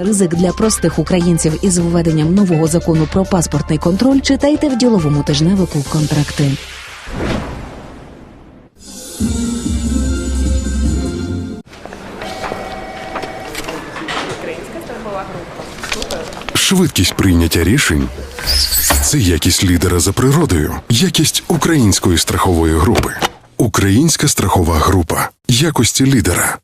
Ризик для простих українців із введенням нового закону про паспортний контроль читайте в діловому тижневику контракти. Швидкість прийняття рішень це якість лідера за природою, якість української страхової групи. Українська страхова група якості лідера.